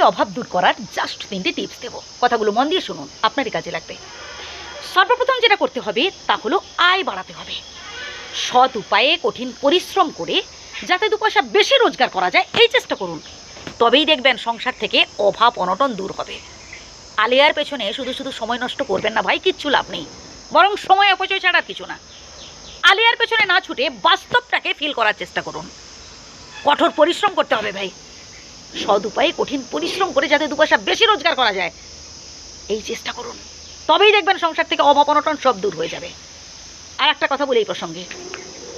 অভাব দূর করার জাস্ট তিনটে টিপস দেবো। কথাগুলো মন দিয়ে শুনুন, আপনারই কাজে লাগবে। সর্বপ্রথম যেটা করতে হবে, তা হলো আয় বাড়াতে হবে। সৎ উপায়ে কঠিন পরিশ্রম করে যাতে দু পয়সা বেশি রোজগার করা যায়, এই চেষ্টা করুন। তবেই দেখবেন সংসার থেকে অভাব অনটন দূর হবে। আলিয়ার পেছনে শুধু শুধু সময় নষ্ট করবেন না ভাই, কিচ্ছু লাভ নেই। বরং সময় অপচয় ছাড়া কিছু না। আলিয়ার পেছনে না ছুটে বাস্তবটাকে ফিল করার চেষ্টা করুন। কঠোর পরিশ্রম করতে হবে ভাই। সৎ উপায়ে কঠিন পরিশ্রম করে যাতে দু পয়সা বেশি রোজগার করা যায়। এই চেষ্টা করুন। তবেই দেখবেন সংসার থেকে অভাব অনটন সব দূর হয়ে যাবে। আর একটা কথা বলি এই প্রসঙ্গে।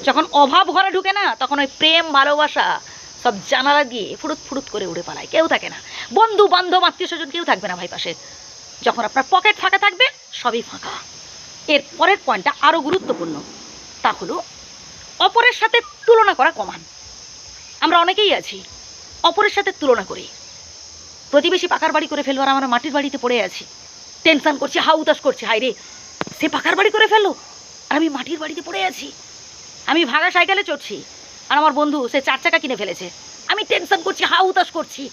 যখন অভাব ঘরে ঢুকে না, তখন ওই প্রেম, ভালোবাসা সব জানালা দিয়ে ফুরুত ফুরুত করে উড়ে পালায়। কেউ থাকে না। বন্ধু, বান্ধব, আত্মীয় স্বজন কেউ থাকবে না ভাই পাশে। যখন আপনার পকেট ফাঁকা থাকবে, সবই ফাঁকা। এর পরের পয়েন্টটা আরও গুরুত্বপূর্ণ। তা হলো, অপরের সাথে তুলনা করা কমান। আমরা অনেকেই আছি। অপরের সাথে তুলনা করি। প্রতিবেশী পাকার বাড়ি করে ফেলবার আমরা মাটির বাড়িতে পড়ে আছি। টেনশন করছি হা উতাস করছি হাই রে। সে পাকার বাড়ি করে ফেলল আর আমি মাটির বাড়িতে পড়ে আছি। আমি ভাগা সাইকেলে চড়ছি আর আমার বন্ধু সে চার চাকা কিনে ফেলেছে। আমি টেনশন করছি হা উতাস করছি,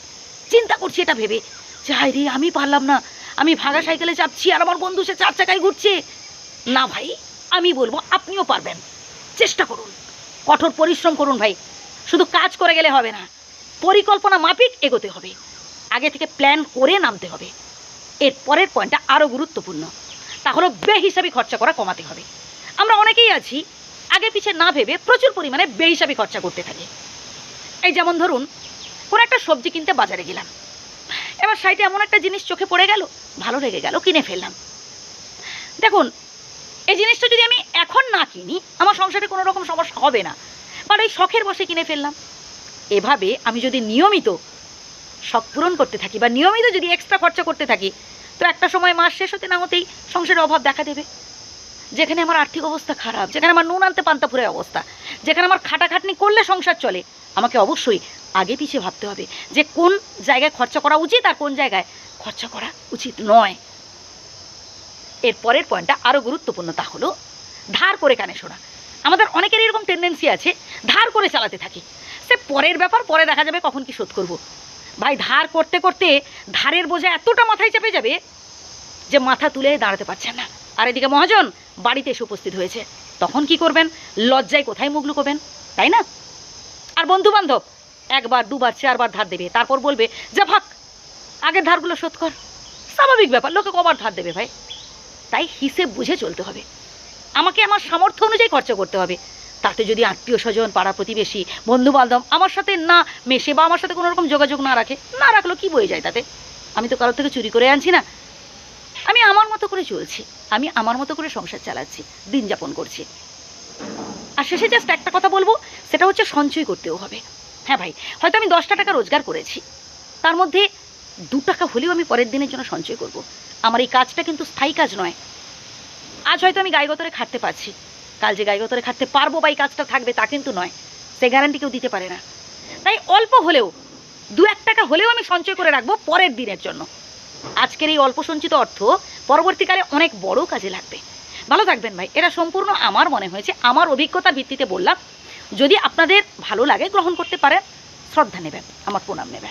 চিন্তা করছি এটা ভেবে। যে হাই রে, আমি পারলাম না। আমি ভাগা সাইকেলে চাপছি আর আমার বন্ধু সে চার চাকায় ঘুরছে। না ভাই, আমি বলব আপনিও পারবেন। চেষ্টা করুন। কঠোর পরিশ্রম করুন ভাই। শুধু কাজ করে গেলে হবে না। পরিকল্পনা মাফিক এগোতে হবে। আগে থেকে প্ল্যান করে নামতে হবে। এর পরের পয়েন্টটা আরও গুরুত্বপূর্ণ। তা হলো বেহিসাবি খরচা করা কমাতে হবে। আমরা অনেকেই আছি, আগে পিছে না ভেবে প্রচুর পরিমাণে বেহিসাবি খরচা করতে থাকি। এই যেমন ধরুন, কোনো একটা সবজি কিনতে বাজারে গেলাম। এবার সাইডে এমন একটা জিনিস চোখে পড়ে গেল, ভালো লেগে গেল, কিনে ফেললাম। দেখুন, এই জিনিসটা যদি আমি এখন না কিনি, আমার সংসারে কোনো রকম সমস্যা হবে না। বাট এই শখের বসে কিনে ফেললাম। এভাবে আমি যদি নিয়মিত শখ পূরণ করতে থাকি বা নিয়মিত যদি এক্সট্রা খরচা করতে থাকি, তো একটা সময় মাস শেষ হতে না হতেই সংসারের অভাব দেখা দেবে। যেখানে আমার আর্থিক অবস্থা খারাপ, যেখানে আমার নুন আনতে পান্তা ফুরের অবস্থা, যেখানে আমার খাটাখাটনি করলে সংসার চলে, আমাকে অবশ্যই আগে পিছিয়ে ভাবতে হবে যে কোন জায়গায় খরচা করা উচিত আর কোন জায়গায় খরচা করা উচিত নয়। এর পরের পয়েন্টটা আরও গুরুত্বপূর্ণ, তা হলো ধার করে কানে শোনা। আমাদের অনেকের এরকম টেন্ডেন্সি আছে, ধার করে চালাতে থাকি। সে পরের ব্যাপার, পরে দেখা যাবে কখন কি শোধ করব। ভাই, ধার করতে করতে ধারের বোঝা এতটা মাথায় চেপে যাবে যে মাথা তুলে দাঁড়াতে পারছেন না। আর এদিকে মহাজন বাড়িতে এসে উপস্থিত হয়েছে। তখন কি করবেন? লজ্জায় কোথায় মুখ লুকোবেন তাই না? আর বন্ধু বান্ধব একবার, দুবার, চারবার ধার দেবে, তারপর বলবে, যে ভাগ, আগের ধারগুলো শোধ কর। স্বাভাবিক ব্যাপার, লোকে কবার ধার দেবে ভাই। তাই হিসেব বুঝে চলতে হবে। আমাকে আমার সামর্থ্য অনুযায়ী খরচা করতে হবে। তাতে যদি আত্মীয় স্বজন, পাড়া প্রতিবেশী বন্ধু বান্ধব আমার সাথে না মেশে বা আমার সাথে কোনো রকম যোগাযোগ না রাখে, না রাখল কি বয়ে যায় তাতে? আমি তো কারোর থেকে চুরি করে আনছি না। আমি আমার মতো করে চলছি, আমি আমার মতো করে সংসার চালাচ্ছি, দিন যাপন করছি। আর শেষে জাস্ট একটা কথা বলব, সেটা হচ্ছে সঞ্চয় করতেও হবে। হ্যাঁ ভাই, হয়তো আমি দশটা টাকা রোজগার করেছি, তার মধ্যে দু টাকা হলেও আমি পরের দিনের জন্য সঞ্চয় করব। আমার এই কাজটা কিন্তু স্থায়ী কাজ নয়। আজ হয়তো আমি গাইগতরে খাটতে পারছি। কাল যে গাইগতরে খাটতে পারব বা এই কাজটা থাকবে তা কিন্তু নয়। সে গ্যারান্টি কেউ দিতে পারে না। তাই অল্প হলেও, দু এক টাকা হলেও আমি সঞ্চয় করে রাখব পরের দিনের জন্য। আজকের এই অল্প সঞ্চিত অর্থ পরবর্তীকালে অনেক বড় কাজে লাগবে। ভালো থাকবেন ভাই। এটা সম্পূর্ণ আমার মনে হয়েছে। আমার অভিজ্ঞতার ভিত্তিতে বললাম। যদি আপনাদের ভালো লাগে, গ্রহণ করতে পারেন, শ্রদ্ধা নেবেন, আমার প্রণাম নেবেন।